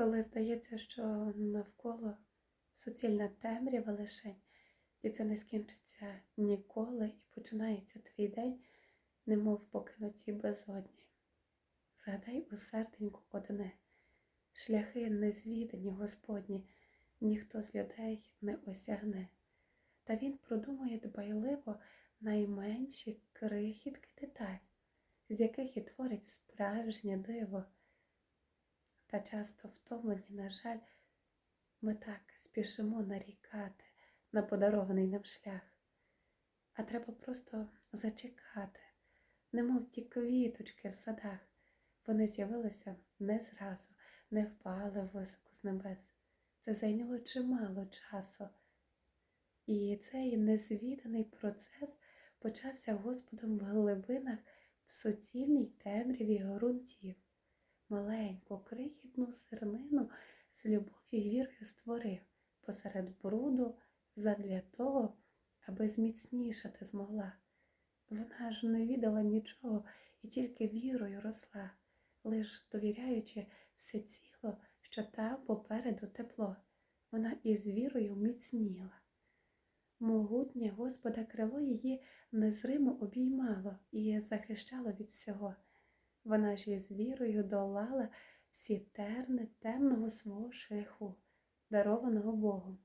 коли здається, що навколо суцільна темрява лишень, і це не скінчиться ніколи, і починається твій день, немов в покинутій безодні. Згадай у серденьку одне, шляхи незвідані Господні, ніхто з людей не осягне. Та він продумує дбайливо найменші крихітки деталь, з яких і творить справжнє диво. Та часто втомлені, на жаль, ми так спішимо нарікати на подарований нам шлях. А треба просто зачекати, немов ті квіточки в садах. Вони з'явилися не зразу, не впали високо з небес. Це зайняло чимало часу. І цей незвіданий процес почався Господом в глибинах в суцільній темряві ґрунтів. Маленьку, крихітну зернину з любов'ю і вірою створив посеред бруду задля того, аби зміцнішати змогла. Вона ж не віддала нічого і тільки вірою росла, лиш довіряючи все ціло, що там попереду тепло, вона із вірою міцніла. Могутнє Господа крило її незримо обіймало і захищало від всього. Вона ж із вірою долала всі терни темного свого шляху, дарованого Богом.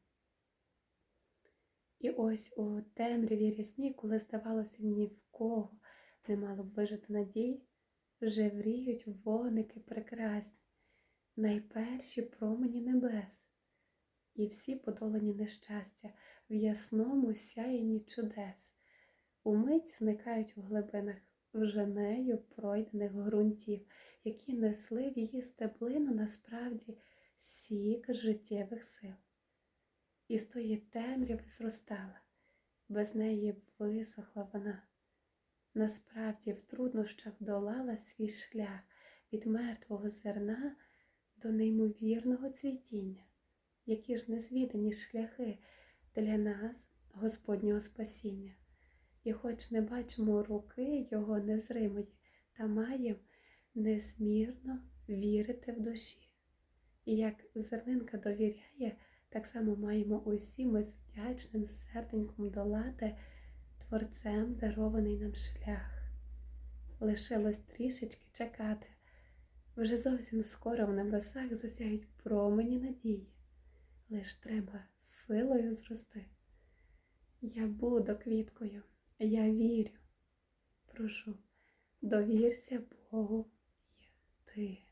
І ось у темряві рясні, коли, здавалося, ні в кого не мало б вижити надій, вже вріють вогники прекрасні, найперші промені небес, і всі подолані нещастя в ясному сяєнні чудес, умить зникають в глибинах вже нею пройдених ґрунтів, які несли в її стеблину насправді сік життєвих сил. І з тої темряви зростала, без неї висохла вона. Насправді в труднощах долала свій шлях від мертвого зерна до неймовірного цвітіння, які ж незвідані шляхи для нас, Господнього спасіння. І хоч не бачимо руки Його незримої, та маєм незмірно вірити в душі. І як зернинка довіряє, так само маємо усі ми з вдячним серденьком долати Творцем дарований нам шлях. Лишилось трішечки чекати, вже зовсім скоро в небесах засяють промені надії, лиш треба силою зрости. Я буду квіткою, я вірю. Прошу, довірся Богу і ти.